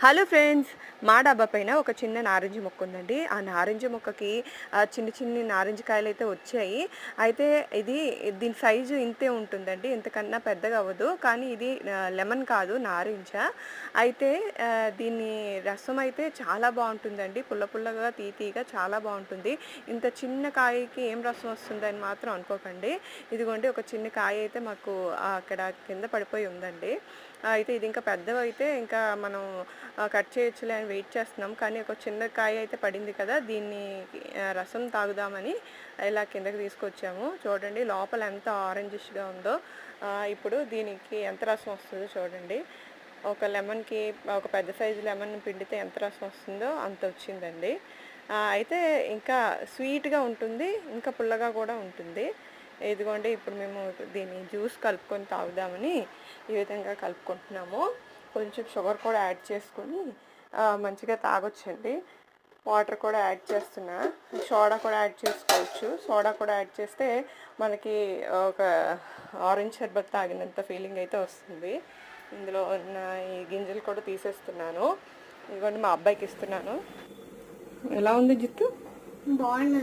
Hello friends, మా డబ్బా పైన ఒక చిన్న నారింజ మొక్క ఉందండి. ఆ నారింజ మొక్కకి చిన్న చిన్న నారింజ కాయలు అయితే వచ్చాయి. అయితే ఇది దీని సైజు ఇంతే ఉంటుందండి. ఇంతకన్నా పెద్దగా అవ్వదు. కానీ ఇది లెమన్ కాదు నారింజ. అయితే దీన్ని రసం అయితే చాలా బాగుంటుందండి. పుల్ల పుల్లగా తీతీగా చాలా బాగుంటుంది. ఇంత చిన్న కాయకి ఏం రసం వస్తుందని మాత్రం అనుకోకండి. ఇదిగోండి ఒక చిన్న కాయ అయితే మాకు అక్కడ కింద పడిపోయి ఉందండి. అయితే ఇది ఇంకా పెద్దవి అయితే ఇంకా మనం కట్ చేయొచ్చులే అని వెయిట్ చేస్తున్నాం. కానీ ఒక చిన్న కాయ అయితే పడింది కదా దీన్ని రసం తాగుదామని ఇలా కిందకి తీసుకొచ్చాము. చూడండి లోపల ఎంత ఆరెంజిష్గా ఉందో. ఇప్పుడు దీనికి ఎంత రసం వస్తుందో చూడండి. ఒక లెమన్కి ఒక పెద్ద సైజు లెమన్ పిండితే ఎంత రసం వస్తుందో అంత వచ్చిందండి. అయితే ఇంకా స్వీట్గా ఉంటుంది ఇంకా పుల్లగా కూడా ఉంటుంది. ఇదిగోండి ఇప్పుడు మేము దీన్ని జ్యూస్ కలుపుకొని తాగుదామని ఈ విధంగా కలుపుకుంటున్నాము. కొంచెం షుగర్ కూడా యాడ్ చేసుకొని మంచిగా తాగొచ్చండి. వాటర్ కూడా యాడ్ చేస్తున్నా. సోడా కూడా యాడ్ చేసుకోవచ్చు. సోడా కూడా యాడ్ చేస్తే మనకి ఒక ఆరెంజ్ షర్బత్ తాగినంత ఫీలింగ్ అయితే వస్తుంది. ఇందులో ఉన్న ఈ గింజలు కూడా తీసేస్తున్నాను. ఇదిగోండి మా అబ్బాయికి ఇస్తున్నాను. ఎలా ఉంది జిత్తు? బాగుంది